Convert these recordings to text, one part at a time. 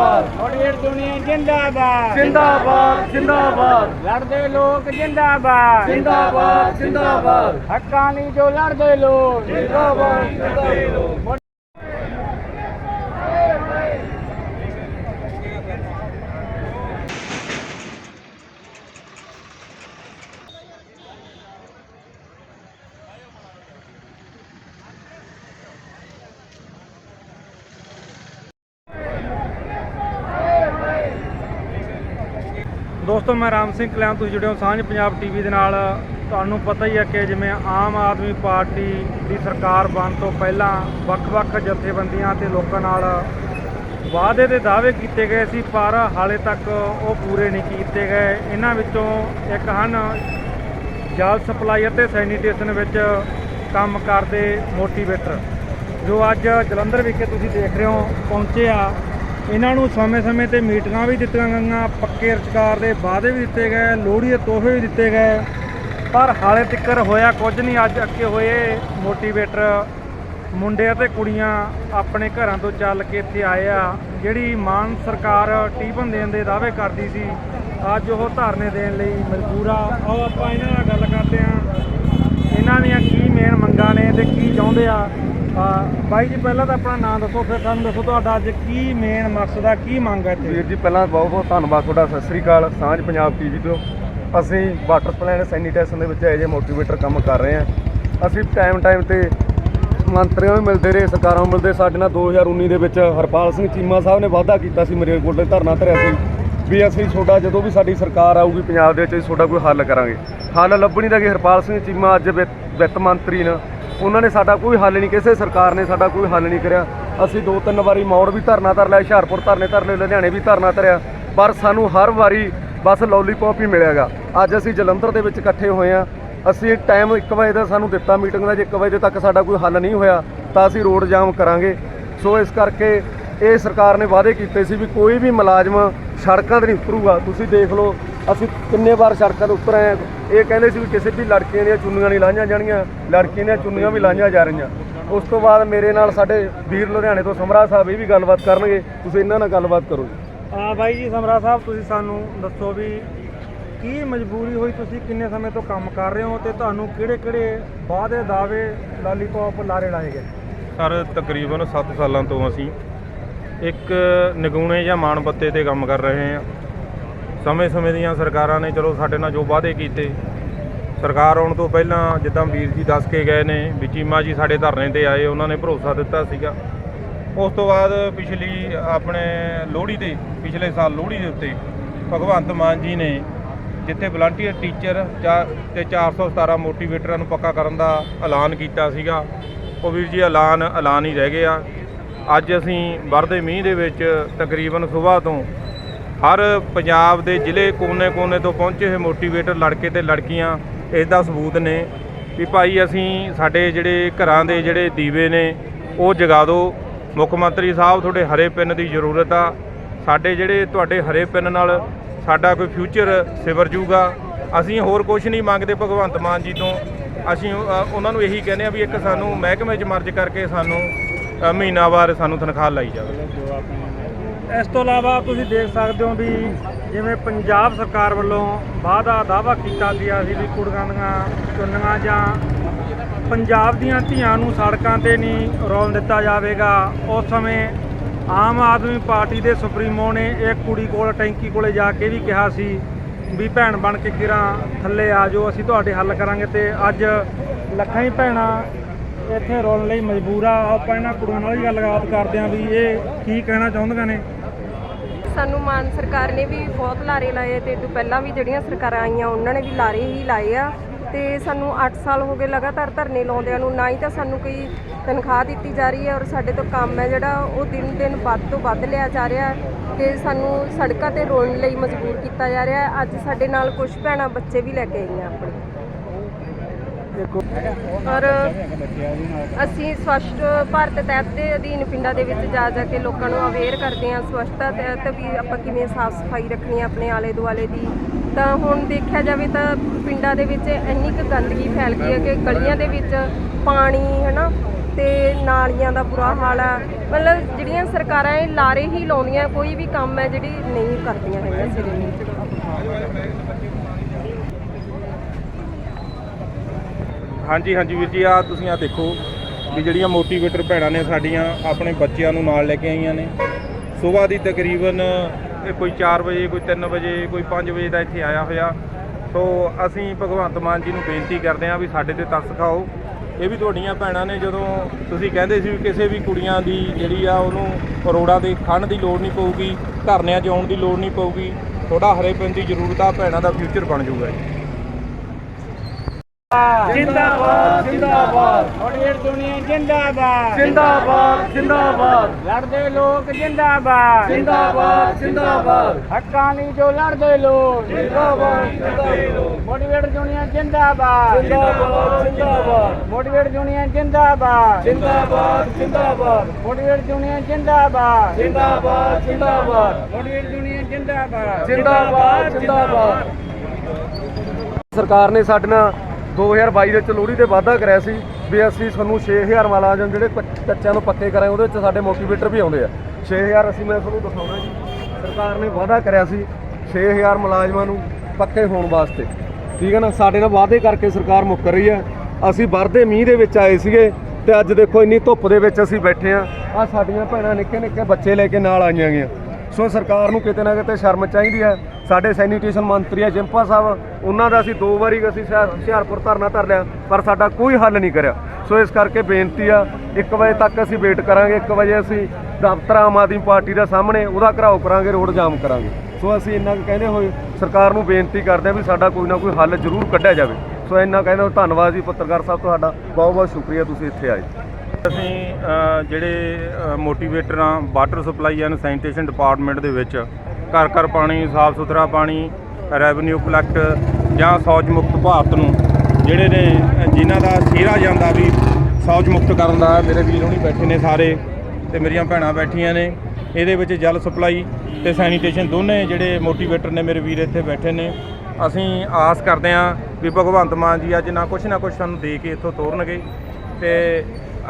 ਜਿੰਦਾਬਾਦ। ਔਰ ਦੁਨੀਆ ਜਿੰਦਾਬਾਦ। ਜਿੰਦਾਬਾਦ ਜਿੰਦਾਬਾਦ। ਲੜਦੇ ਲੋਕ ਜਿੰਦਾਬਾਦ। ਜਿੰਦਾਬਾਦ ਜਿੰਦਾਬਾਦ। ਹੱਕਾਂ ਲਈ ਜੋ ਲੜਦੇ ਲੋਕ। ਜਿੰਦਾਬਾਦ ਜਿੰਦਾਬਾਦ। ਦੋਸਤੋ, ਮੈਂ ਰਾਮ ਸਿੰਘ ਕਲਿਆਣ, ਤੁਸੀਂ ਜੁੜੇ ਹੋ ਸਾਂਝ ਪੰਜਾਬ ਟੀਵੀ ਦੇ ਨਾਲ। ਤੁਹਾਨੂੰ ਪਤਾ ਹੀ ਹੈ ਕਿ ਜਿਵੇਂ ਆਮ ਆਦਮੀ ਪਾਰਟੀ ਦੀ ਸਰਕਾਰ ਬਣ ਤੋਂ ਪਹਿਲਾਂ ਵੱਖ-ਵੱਖ ਜਥੇਬੰਦੀਆਂ ਤੇ ਲੋਕਾਂ ਨਾਲ ਵਾਅਦੇ ਦੇ ਦਾਅਵੇ ਕੀਤੇ ਗਏ ਸੀ, ਪਰ ਹਾਲੇ ਤੱਕ ਉਹ ਪੂਰੇ ਨਹੀਂ ਕੀਤੇ ਗਏ। ਇਹਨਾਂ ਵਿੱਚੋਂ ਇੱਕ ਹਨ ਜਲ ਸਪਲਾਈ ਅਤੇ ਸੈਨੀਟੇਸ਼ਨ ਵਿੱਚ ਕੰਮ ਕਰਦੇ ਮੋਟੀਵੇਟਰ, ਜੋ ਅੱਜ ਜਲੰਧਰ ਵਿਖੇ ਤੁਸੀਂ ਦੇਖ ਰਹੇ ਹੋ, ਪਹੁੰਚੇ ਆ। ਇਹਨਾਂ ਨੂੰ ਸਮੇਂ-ਸਮੇਂ ਤੇ ਮੀਟਿੰਗਾਂ ਵੀ ਦਿੱਤੀਆਂ ਗਈਆਂ, ਪੱਕੇ ਰੁਜ਼ਗਾਰ ਦੇ ਵਾਅਦੇ ਵੀ ਦਿੱਤੇ ਗਏ, ਲੋਹੜੀ ਦੇ ਤੋਹਫੇ ਵੀ ਦਿੱਤੇ ਗਏ। ਪਰ ਹਾਲੇ ਤੱਕਰ ਹੋਇਆ ਕੁਝ ਨਹੀਂ, ਅੱਜ ਅੱਗੇ ਹੋਏ ਮੋਟੀਵੇਟਰ ਮੁੰਡੇ ਅਤੇ ਕੁੜੀਆਂ ਆਪਣੇ ਘਰਾਂ ਤੋਂ ਚੱਲ ਕੇ ਇੱਥੇ ਆਏ ਆ, ਜਿਹੜੀ ਮਾਨ ਸਰਕਾਰ ਟੀਪਨ ਦੇਣ ਦੇ ਦਾਅਵੇ ਕਰਦੀ ਸੀ, ਅੱਜ ਉਹ ਧਾਰਨੇ ਦੇਣ ਲਈ ਮਜਬੂਰ ਆ। ਆਓ ਆਪਾਂ ਇਹਨਾਂ ਨਾਲ ਗੱਲ ਕਰਦੇ ਆ ਇਹਨਾਂ ਦੀਆਂ ਕੀ ਮੇਨ ਮੰਗਾਂ ਨੇ ਤੇ ਕੀ ਚਾਹੁੰਦੇ ਆ? ਬਾਈ ਜੀ, ਪਹਿਲਾਂ ਤਾਂ ਆਪਣਾ ਨਾਮ ਦੱਸੋ, ਫਿਰ ਸਾਨੂੰ ਦੱਸੋ ਤੁਹਾਡਾ ਅੱਜ ਕੀ ਮੇਨ ਮਕਸਦ ਆ, ਕੀ ਮੰਗ ਹੈ ਵੀਰ ਜੀ, ਪਹਿਲਾਂ ਬਹੁਤ ਬਹੁਤ ਧੰਨਵਾਦ ਤੁਹਾਡਾ, ਸਤਿ ਸ੍ਰੀ ਅਕਾਲ, ਸਾਂਝ ਪੰਜਾਬ ਟੀਵੀ ਤੋਂ। ਅਸੀਂ ਵਾਟਰ ਪਲਾਨ ਸੈਨੀਟੇਸ਼ਨ ਦੇ ਵਿੱਚ ਇਹ ਜਿਹੇ ਮੋਟੀਵੇਟਰ ਕੰਮ ਕਰ ਰਹੇ ਹਾਂ। ਅਸੀਂ ਟਾਈਮ ਟਾਈਮ ਤੇ ਮੰਤਰੀਆਂ ਵੀ ਮਿਲਦੇ ਰਹੇ, ਸਰਕਾਰਾਂ ਨੂੰ ਮਿਲਦੇ। ਸਾਡੇ ਨਾਲ 2019 ਦੇ ਵਿੱਚ ਹਰਪਾਲ ਸਿੰਘ ਚੀਮਾ ਸਾਹਿਬ ਨੇ ਵਾਅਦਾ ਕੀਤਾ ਸੀ ਮੇਰੇ ਦੇ ਧਰਨਾ ਧਰਿਆ ਸੀ, ਵੀ ਅਸੀਂ ਤੁਹਾਡਾ, ਜਦੋਂ ਵੀ ਸਾਡੀ ਸਰਕਾਰ ਆਊਗੀ ਪੰਜਾਬ ਦੇ ਵਿੱਚ, ਅਸੀਂ ਤੁਹਾਡਾ ਕੋਈ ਹੱਲ ਕਰਾਂਗੇ। ਹੱਲ ਲੱਭਣੀ ਦਾ ਕਿ, ਹਰਪਾਲ ਸਿੰਘ ਚੀਮਾ ਅੱਜ ਵਿੱਤ ਮੰਤਰੀ ਨੇ, ਉਹਨਾਂ ਨੇ ਸਾਡਾ ਕੋਈ ਹੱਲ ਨਹੀਂ, ਕਿਸੇ ਸਰਕਾਰ ਨੇ ਸਾਡਾ ਕੋਈ ਹੱਲ ਨਹੀਂ ਕਰਿਆ। ਅਸੀਂ ਦੋ ਤਿੰਨ ਵਾਰੀ ਮੌੜ ਵੀ ਧਰਨਾ ਧਰ ਲਿਆ, ਹੁਸ਼ਿਆਰਪੁਰ ਧਰਨੇ ਧਰ ਲਏ, ਲੁਧਿਆਣੇ ਵੀ ਧਰਨਾ ਧਰਿਆ, ਪਰ ਸਾਨੂੰ ਹਰ ਵਾਰੀ ਬਸ ਲੋਲੀਪੌਪ ਹੀ ਮਿਲਿਆਗਾ। ਅੱਜ ਅਸੀਂ ਜਲੰਧਰ ਦੇ ਵਿੱਚ ਇਕੱਠੇ ਹੋਏ ਆ ਅਸੀਂ ਟਾਈਮ 1 ਵਜੇ ਦਾ ਸਾਨੂੰ ਦਿੱਤਾ ਮੀਟਿੰਗ ਦਾ, ਜੇ 1 ਵਜੇ ਤੱਕ ਸਾਡਾ ਕੋਈ ਹੱਲ ਨਹੀਂ ਹੋਇਆ, ਤਾਂ ਅਸੀਂ ਰੋਡ ਜਾਮ ਕਰਾਂਗੇ। ਸੋ ਇਸ ਕਰਕੇ ਇਹ ਸਰਕਾਰ ਨੇ ਵਾਅਦੇ ਕੀਤੇ ਸੀ ਵੀ ਕੋਈ ਵੀ ਮੁਲਾਜ਼ਮ ਸੜਕਾਂ ਤੇ ਨਹੀਂ ਉਤਰੂਗਾ। ਤੁਸੀਂ ਦੇਖ ਲਓ, ਅਸੀਂ ਕਿੰਨੇ ਵਾਰ ਸੜਕਾਂ ਤੇ ਉਤਰ ਆਏ ਇਹ ਕਹਿੰਦੇ ਸੀ ਵੀ ਕਿਸੇ ਵੀ ਲੜਕੀਆਂ ਦੀਆਂ ਚੁੰਨੀਆਂ ਨਹੀਂ ਲਾਈਆਂ ਜਾਣਗੀਆਂ ਲੜਕੀਆਂ ਦੀਆਂ ਚੁੰਨੀਆਂ ਵੀ ਲਾਈਆਂ ਜਾ ਰਹੀਆਂ। ਉਸ ਤੋਂ ਬਾਅਦ ਮੇਰੇ ਨਾਲ ਸਾਡੇ ਵੀਰ ਲੁਧਿਆਣੇ ਤੋਂ ਸਮਰਾ ਸਾਹਿਬ ਇਹ ਵੀ ਗੱਲਬਾਤ ਕਰਨਗੇ ਤੁਸੀਂ ਇਹਨਾਂ ਨਾਲ ਗੱਲਬਾਤ ਕਰੋ ਜੀ। ਆ ਬਾਈ ਜੀ ਸਮਰਾ ਸਾਹਿਬ ਤੁਸੀਂ ਸਾਨੂੰ ਦੱਸੋ ਵੀ ਕੀ ਮਜਬੂਰੀ ਹੋਈ ਤੁਸੀਂ ਕਿੰਨੇ ਸਮੇਂ ਤੋਂ ਕੰਮ ਕਰ ਰਹੇ ਹੋ ਤੇ ਤੁਹਾਨੂੰ ਕਿਹੜੇ-ਕਿਹੜੇ ਵਾਅਦੇ ਦਾਅਵੇ ਲਾਲੀਪੌਪ ਲਾਰੇ ਲਾਏ ਗਏ? ਸਰ ਤਕਰੀਬਨ 7 ਸਾਲਾਂ ਤੋਂ ਅਸੀਂ ਇੱਕ ਨਿਗੂਣੇ ਜਾਂ ਮਾਨਪੱਤੇ ਤੇ ਕੰਮ ਕਰ ਰਹੇ ਹਾਂ। ਸਮੇਂ-ਸਮੇਂ ਦੀਆਂ ਸਰਕਾਰਾਂ ਨੇ, ਚਲੋ ਸਾਡੇ ਨਾਲ ਜੋ ਵਾਅਦੇ ਕੀਤੇ, ਸਰਕਾਰ ਆਉਣ ਤੋਂ ਪਹਿਲਾਂ ਜਿੱਦਾਂ ਵੀਰ ਜੀ ਦੱਸ ਕੇ ਗਏ ਨੇ ਵੀ ਚੀਮਾ ਜੀ ਸਾਡੇ ਧਰਨੇ ਤੇ ਆਏ, ਉਹਨਾਂ ਨੇ ਭਰੋਸਾ ਦਿੱਤਾ ਸੀਗਾ। ਉਸ ਤੋਂ ਬਾਅਦ ਪਿਛਲੀ ਆਪਣੇ ਲੋਹੜੀ ਦੇ ਪਿਛਲੇ ਸਾਲ ਲੋਹੜੀ ਦੇ ਉੱਤੇ ਭਗਵੰਤ ਮਾਨ ਜੀ ਨੇ ਜਿੱਥੇ ਵਲੰਟੀਅਰ ਟੀਚਰ ਚਾ- ਤੇ 417 ਮੋਟੀਵੇਟਰਾਂ ਨੂੰ ਪੱਕਾ ਕਰਨ ਦਾ ਐਲਾਨ ਕੀਤਾ ਸੀਗਾ, ਉਹ ਵੀਰ ਜੀ ਐਲਾਨ ਐਲਾਨ ਹੀ ਰਹਿ ਗਿਆ। ਅੱਜ ਅਸੀਂ ਵਰਦੇ ਮੀਂਹ ਦੇ ਵਿੱਚ ਤਕਰੀਬਨ ਸਵੇਰ ਤੋਂ ਹਰ ਪੰਜਾਬ ਦੇ ਜ਼ਿਲ੍ਹੇ ਕੋਨੇ-ਕੋਨੇ ਤੋਂ ਪਹੁੰਚੇ ਹੋਏ ਮੋਟੀਵੇਟਰ ਲੜਕੇ ਤੇ ਲੜਕੀਆਂ ਇਸ ਦਾ ਸਬੂਤ ਨੇ ਵੀ ਭਾਈ ਅਸੀਂ ਸਾਡੇ ਜਿਹੜੇ ਘਰਾਂ ਦੇ ਜਿਹੜੇ ਦੀਵੇ ਨੇ, ਉਹ ਜਗਾ ਦਿਓ। ਮੁੱਖ ਮੰਤਰੀ ਸਾਹਿਬ, ਤੁਹਾਡੇ ਹਰੇ ਪਿੰਨ ਦੀ ਜ਼ਰੂਰਤ ਆ। ਸਾਡੇ ਜਿਹੜੇ ਤੁਹਾਡੇ ਹਰੇ ਪਿੰਨ ਨਾਲ ਸਾਡਾ ਕੋਈ ਫਿਊਚਰ ਸਿਵਰ ਜੂਗਾ। ਅਸੀਂ ਹੋਰ ਕੁਝ ਨਹੀਂ ਮੰਗਦੇ ਭਗਵੰਤ ਮਾਨ ਜੀ ਤੋਂ। ਅਸੀਂ ਉਹਨਾਂ ਨੂੰ ਇਹੀ ਕਹਿੰਦੇ ਆ ਵੀ ਇੱਕ ਸਾਨੂੰ ਮਹਿਕਮੇ 'ਚ ਮਰਜ ਕਰਕੇ ਸਾਨੂੰ ਮਹੀਨਾਵਾਰ ਸਾਨੂੰ ਤਨਖਾਹ ਲਾਈ ਜਾਵੇ। ਇਸ ਤੋਂ ਇਲਾਵਾ ਤੁਸੀਂ ਦੇਖ ਸਕਦੇ ਹੋ ਵੀ ਜਿਵੇਂ ਪੰਜਾਬ ਸਰਕਾਰ ਵੱਲੋਂ ਵਾਅਦਾ ਦਾਅਵਾ ਕੀਤਾ ਗਿਆ ਸੀ ਵੀ ਕੁੜੀਆਂ ਦੀਆਂ ਚੁੰਨੀਆਂ ਜਾਂ ਪੰਜਾਬ ਦੀਆਂ ਧੀਆਂ ਨੂੰ ਸੜਕਾਂ ਤੇ ਨਹੀਂ ਰੋਲ ਦਿੱਤਾ ਜਾਵੇਗਾ, ਉਸ ਸਮੇਂ ਆਮ ਆਦਮੀ ਪਾਰਟੀ ਦੇ ਸੁਪਰੀਮੋ ਨੇ ਇੱਕ ਕੁੜੀ ਕੋਲ, ਟੈਂਕੀ ਕੋਲੇ ਜਾ ਕੇ ਵੀ ਕਿਹਾ ਸੀ ਵੀ ਭੈਣ ਬਣ ਕੇ ਕਿਰਾਂ ਥੱਲੇ ਆ ਜਾਓ, ਅਸੀਂ ਤੁਹਾਡੇ ਹੱਲ ਕਰਾਂਗੇ ਤੇ ਅੱਜ ਲੱਖਾਂ ਹੀ ਭੈਣਾਂ ਇੱਥੇ ਰੋਲਣ ਲਈ ਮਜਬੂਰ ਆ। ਆਪਾਂ ਇਹਨਾਂ ਕੁੜੀਆਂ ਨਾਲ ਹੀ ਗੱਲਬਾਤ ਕਰਦੇ ਆਂ ਵੀ ਇਹ ਕੀ ਕਹਿਣਾ ਚਾਹੁੰਦੀਆਂ ਨੇ। ਸਾਨੂੰ ਮਾਨ ਸਰਕਾਰ ਨੇ ਵੀ ਬਹੁਤ ਲਾਰੇ ਲਾਏ ਤੇ ਤੋਂ ਪਹਿਲਾਂ ਵੀ ਜਿਹੜੀਆਂ ਸਰਕਾਰਾਂ ਆਈਆਂ, ਉਹਨਾਂ ਨੇ ਵੀ ਲਾਰੇ ਹੀ ਲਾਏ ਆ। ਤੇ ਸਾਨੂੰ 8 ਸਾਲ ਹੋ ਗਏ ਲਗਾਤਾਰ ਧਰਨੇ ਲਾਉਂਦਿਆਂ ਨੂੰ, ਨਾ ਹੀ ਤਾਂ ਸਾਨੂੰ ਕੋਈ ਤਨਖਾਹ ਦਿੱਤੀ ਜਾ ਰਹੀ ਹੈ ਔਰ ਸਾਡੇ ਤੋਂ ਕੰਮ ਹੈ ਜਿਹੜਾ, ਉਹ ਦਿਨ ਦਿਨ ਵੱਧ ਤੋਂ ਵੱਧ ਲਿਆ ਜਾ ਰਿਹਾ ਹੈ ਤੇ ਸਾਨੂੰ ਸੜਕਾਂ ਤੇ ਰੋਣ ਲਈ ਮਜਬੂਰ ਕੀਤਾ ਜਾ ਰਿਹਾ ਅੱਜ ਸਾਡੇ ਨਾਲ ਕੁਝ ਭੈਣਾਂ, ਬੱਚੇ ਵੀ ਲੈ ਕੇ ਆਈਆਂ ਆਪਣੇ। ਔਰ ਅਸੀਂ ਸਵੱਛ ਭਾਰਤ ਤਹਿਤ ਦੇ ਅਧੀਨ ਪਿੰਡਾਂ ਦੇ ਵਿੱਚ ਜਾ ਜਾ ਕੇ ਲੋਕਾਂ ਨੂੰ ਅਵੇਅਰ ਕਰਦੇ ਹਾਂ ਸਵੱਛਤਾ ਤਹਿਤ ਵੀ ਆਪਾਂ ਕਿਵੇਂ ਸਾਫ਼ ਸਫ਼ਾਈ ਰੱਖਣੀ ਹੈ ਆਪਣੇ ਆਲੇ ਦੁਆਲੇ ਦੀ। ਤਾਂ ਹੁਣ ਦੇਖਿਆ ਜਾਵੇ ਤਾਂ ਪਿੰਡਾਂ ਦੇ ਵਿੱਚ ਇੰਨੀ ਕੁ ਗੰਦਗੀ ਫੈਲ ਗਈ ਹੈ ਕਿ ਗਲੀਆਂ ਦੇ ਵਿੱਚ ਪਾਣੀ ਹੈ ਨਾ ਤੇ ਨਾਲੀਆਂ ਦਾ ਬੁਰਾ ਹਾਲ ਹੈ। ਮਤਲਬ ਜਿਹੜੀਆਂ ਸਰਕਾਰਾਂ ਇਹ ਲਾਰੇ ਹੀ ਲਾਉਂਦੀਆਂ, ਕੋਈ ਵੀ ਕੰਮ ਹੈ ਜਿਹੜੀ ਨਹੀਂ ਕਰਦੀਆਂ ਹੈਗੀਆਂ ਸਿਰੇ ਨੂੰ ਹਾਂਜੀ ਹਾਂਜੀ ਵੀਰ ਜੀ ਆ ਤੁਸੀਂ ਆ ਦੇਖੋ ਵੀ ਜਿਹੜੀਆਂ ਮੋਟੀਵੇਟਰ ਭੈਣਾਂ ਨੇ ਸਾਡੀਆਂ, ਆਪਣੇ ਬੱਚਿਆਂ ਨੂੰ ਨਾਲ ਲੈ ਕੇ ਆਈਆਂ ਨੇ। ਸਵੇਰ ਦੀ ਤਕਰੀਬਨ ਕੋਈ 4 ਵਜੇ, ਕੋਈ 3 ਵਜੇ, ਕੋਈ 5 ਵਜੇ ਦਾ ਇੱਥੇ ਆਇਆ ਹੋਇਆ। ਸੋ ਅਸੀਂ ਭਗਵੰਤ ਮਾਨ ਜੀ ਨੂੰ ਬੇਨਤੀ ਕਰਦੇ ਹਾਂ ਵੀ ਸਾਡੇ ਤੇ ਤਰਸ ਖਾਓ। ਇਹ ਵੀ ਤੁਹਾਡੀਆਂ ਭੈਣਾਂ ਨੇ, ਜਦੋਂ ਤੁਸੀਂ ਕਹਿੰਦੇ ਸੀ ਵੀ ਕਿਸੇ ਵੀ ਕੁੜੀਆਂ ਦੀ ਜਿਹੜੀ ਆ, ਉਹਨੂੰ ਰੋਡਾਂ ਦੇ ਖੰਡ ਦੀ ਲੋੜ ਨਹੀਂ ਪਊਗੀ, ਧਰਨਿਆਂ 'ਚ ਆਉਣ ਦੀ ਲੋੜ ਨਹੀਂ ਪਊਗੀ ਥੋੜਾ ਹਰੇ ਪੈਣ ਦੀ ਜ਼ਰੂਰਤ ਆ, ਭੈਣਾਂ ਦਾ ਫਿਊਚਰ ਬਣ ਜਾਊਗਾ ਜੀ। ਜਿੰਦਾਬਾਦ ਜਿੰਦਾਬਾਦ। ਮੋਟੀਵੇਟ ਦੁਨੀਆ ਜਿੰਦਾਬਾਦ। ਜਿੰਦਾਬਾਦ ਜਿੰਦਾਬਾਦ। ਲੜਦੇ ਲੋਕ ਜਿੰਦਾਬਾਦ। ਜਿੰਦਾਬਾਦ ਜਿੰਦਾਬਾਦ। ਹੱਕਾਂ ਲਈ ਜੋ ਲੜਦੇ ਲੋਕ। ਜਿੰਦਾਬਾਦ ਮੋਟੀਵੇਟ ਦੁਨੀਆ ਜਿੰਦਾਬਾਦ। ਜਿੰਦਾਬਾਦ ਜਿੰਦਾਬਾਦ। ਮੋਟੀਵੇਟ ਦੁਨੀਆ ਜਿੰਦਾਬਾਦ। ਜਿੰਦਾਬਾਦ ਜਿੰਦਾਬਾਦ। ਮੋਟੀਵੇਟ ਦੁਨੀਆ ਜਿੰਦਾਬਾਦ। ਜਿੰਦਾਬਾਦ ਜਿੰਦਾਬਾਦ। ਮੋਟੀਵੇਟ ਦੁਨੀਆ ਜਿੰਦਾਬਾਦ। ਜਿੰਦਾਬਾਦ ਜਿੰਦਾਬਾਦ। ਸਰਕਾਰ ਨੇ ਸਾਡੇ ਨਾਲ 2022 ਦੇ ਵਿੱਚ ਲੋਹੜੀ ਤੇ ਵਾਅਦਾ ਕਰਿਆ ਸੀ ਵੀ ਅਸੀਂ ਤੁਹਾਨੂੰ 6000 ਮੁਲਾਜ਼ਮ ਜਿਹੜੇ ਕੱਚ- ਕੱਚਿਆਂ ਨੂੰ ਪੱਕੇ ਕਰਾਏ ਉਹਦੇ ਵਿੱਚ ਸਾਡੇ ਮੋਟੀਵੇਟਰ ਵੀ ਆਉਂਦੇ ਆ। 6000 ਅਸੀਂ ਮੈਂ ਤੁਹਾਨੂੰ ਦਿਖਾਉਣਾ ਜੀ। ਸਰਕਾਰ ਨੇ ਵਾਅਦਾ ਕਰਿਆ ਸੀ 6000 ਮੁਲਾਜ਼ਮਾਂ ਨੂੰ ਪੱਕੇ ਹੋਣ ਵਾਸਤੇ। ਠੀਕ ਹੈ ਨਾ? ਸਾਡੇ ਨਾਲ ਵਾਅਦੇ ਕਰਕੇ ਸਰਕਾਰ ਮੁੱਕਰ ਰਹੀ ਹੈ। ਅਸੀਂ ਵਰਦੇ ਮੀਂਹ ਦੇ ਵਿੱਚ ਆਏ ਸੀਗੇ ਤੇ ਅੱਜ ਦੇਖੋ ਇੰਨੀ ਧੁੱਪ ਦੇ ਵਿੱਚ ਅਸੀਂ ਬੈਠੇ ਆ ਆ ਸਾਡੀਆਂ ਭੈਣਾਂ ਨਿੱਕੇ ਨਿੱਕੇ ਬੱਚੇ ਲੈ ਕੇ ਨਾਲ ਆਈਆਂ ਗਈਆਂ। ਸੋ ਸਰਕਾਰ ਨੂੰ ਕਿਤੇ ਨਾ ਕਿਤੇ ਸ਼ਰਮ ਚਾਹੀਦੀ ਹੈ। ਸਾਡੇ ਸੈਨੀਟੇਸ਼ਨ ਮੰਤਰੀ ਆ ਜਿੰਪਾ ਸਾਹਿਬ, ਉਹਨਾਂ ਦਾ ਅਸੀਂ ਦੋ ਵਾਰੀ ਅਸੀਂ ਹੁਸ਼ਿਆਰਪੁਰ ਧਰਨਾ ਧਰ ਲਿਆ, ਪਰ ਸਾਡਾ ਕੋਈ ਹੱਲ ਨਹੀਂ ਕਰਿਆ। ਸੋ ਇਸ ਕਰਕੇ ਬੇਨਤੀ ਆ 1 ਵਜੇ ਤੱਕ ਅਸੀਂ ਵੇਟ ਕਰਾਂਗੇ 1 ਵਜੇ ਅਸੀਂ ਦਫ਼ਤਰ ਆਮ ਆਦਮੀ ਪਾਰਟੀ ਦੇ ਸਾਹਮਣੇ ਉਹਦਾ ਘਰਾਓ ਕਰਾਂਗੇ, ਰੋਡ ਜਾਮ ਕਰਾਂਗੇ। ਸੋ ਅਸੀਂ ਇੰਨਾ ਕੁ ਕਹਿੰਦੇ ਹੋਏ, ਸਰਕਾਰ ਨੂੰ ਬੇਨਤੀ ਕਰਦੇ ਹਾਂ ਵੀ ਸਾਡਾ ਕੋਈ ਨਾ ਕੋਈ ਹੱਲ ਜ਼ਰੂਰ ਕੱਢਿਆ ਜਾਵੇ। ਸੋ ਇੰਨਾ ਕਹਿੰਦੇ ਹੋਏ ਧੰਨਵਾਦ ਜੀ ਪੱਤਰਕਾਰ ਸਾਹਿਬ ਤੁਹਾਡਾ ਬਹੁਤ ਬਹੁਤ ਸ਼ੁਕਰੀਆ ਤੁਸੀਂ ਇੱਥੇ ਆਏ। ਅਸੀਂ ਜਿਹੜੇ ਅ, ਮੋਟੀਵੇਟਰਾਂ water supply and sanitation department ਦੇ ਵਿੱਚ ਘਰ ਘਰ ਪਾਣੀ ਸਾਫ਼ ਸੁਥਰਾ ਪਾਣੀ ਰੈਵਨਿਊ ਕਲੈਕਟ ਜਾਂ ਸੌਜ ਮੁਕਤ ਭਾਰਤ ਨੂੰ ਜਿਹੜੇ ਨੇ ਅ, ਜਿਨ੍ਹਾਂ ਦਾ ਸਿਹਰਾ ਜਾਂਦਾ ਵੀ ਸੌਜ ਮੁਕਤ ਕਰਨ ਦਾ ਮੇਰੇ ਵੀਰ ਹੁਣੀ ਬੈਠੇ ਨੇ ਸਾਰੇ ਤੇ ਮੇਰੀਆਂ ਭੈਣਾਂ ਬੈਠੀਆਂ ਨੇ ਇਹਦੇ ਵਿੱਚ ਜਲ ਸਪਲਾਈ ਤੇ ਸੈਨੀਟੇਸ਼ਨ ਦੋਨੇ ਜਿਹੜੇ ਮੋਟੀਵੇਟਰ ਨੇ ਮੇਰੇ ਵੀਰ ਇੱਥੇ ਬੈਠੇ ਨੇ। ਅਸੀਂ ਆਸ ਕਰਦੇ ਹਾਂ ਵੀ ਭਗਵੰਤ ਮਾਨ ਜੀ ਅੱਜ ਨਾ ਕੁਛ ਨਾ ਕੁਛ ਸਾਨੂੰ ਦੇ ਕੇ ਇੱਥੋਂ ਤੋਰਨਗੇ ਤੇ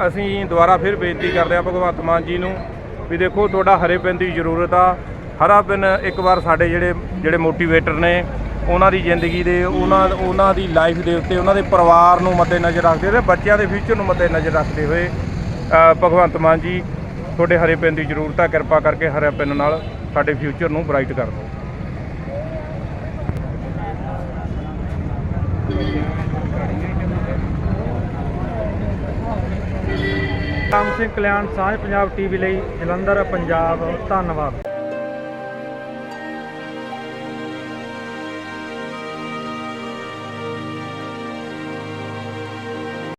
ਅਸੀਂ ਦੁਬਾਰਾ ਫਿਰ ਬੇਨਤੀ ਕਰਦੇ ਹਾਂ ਭਗਵੰਤ ਮਾਨ ਜੀ ਨੂੰ ਵੀ ਦੇਖੋ ਤੁਹਾਡਾ ਹਰੇ ਪਿੰਨ ਦੀ ਜ਼ਰੂਰਤ ਆ। ਹਰਾ ਪਿੰਨ ਇੱਕ ਵਾਰ ਸਾਡੇ ਜਿਹੜੇ ਜਿਹੜੇ ਮੋਟੀਵੇਟਰ ਨੇ, ਉਹਨਾਂ ਦੀ ਜ਼ਿੰਦਗੀ ਦੇ, ਉਹਨਾਂ ਉਹਨਾਂ ਦੀ ਲਾਈਫ ਦੇ ਉੱਤੇ, ਉਹਨਾਂ ਦੇ ਪਰਿਵਾਰ ਨੂੰ ਮੱਦੇ ਨਜ਼ਰ ਰੱਖਦੇ ਹੋਏ, ਬੱਚਿਆਂ ਦੇ ਫਿਊਚਰ ਨੂੰ ਮੱਦੇ ਨਜ਼ਰ ਰੱਖਦੇ ਹੋਏ ਭਗਵੰਤ ਮਾਨ ਜੀ, ਤੁਹਾਡੇ ਹਰੇ ਪਿੰਨ ਦੀ ਜ਼ਰੂਰਤ ਆ। ਕਿਰਪਾ ਕਰਕੇ ਹਰੇ ਪਿੰਨ ਨਾਲ ਸਾਡੇ ਫਿਊਚਰ ਨੂੰ ਬ੍ਰਾਈਟ ਕਰ ਦਿਓ। ਰਾਮ ਸਿੰਘ ਕਲਿਆਣ ਸਾਂਝ ਪੰਜਾਬ ਟੀਵੀ ਲਈ ਜਲੰਧਰ ਪੰਜਾਬ। ਧੰਨਵਾਦ।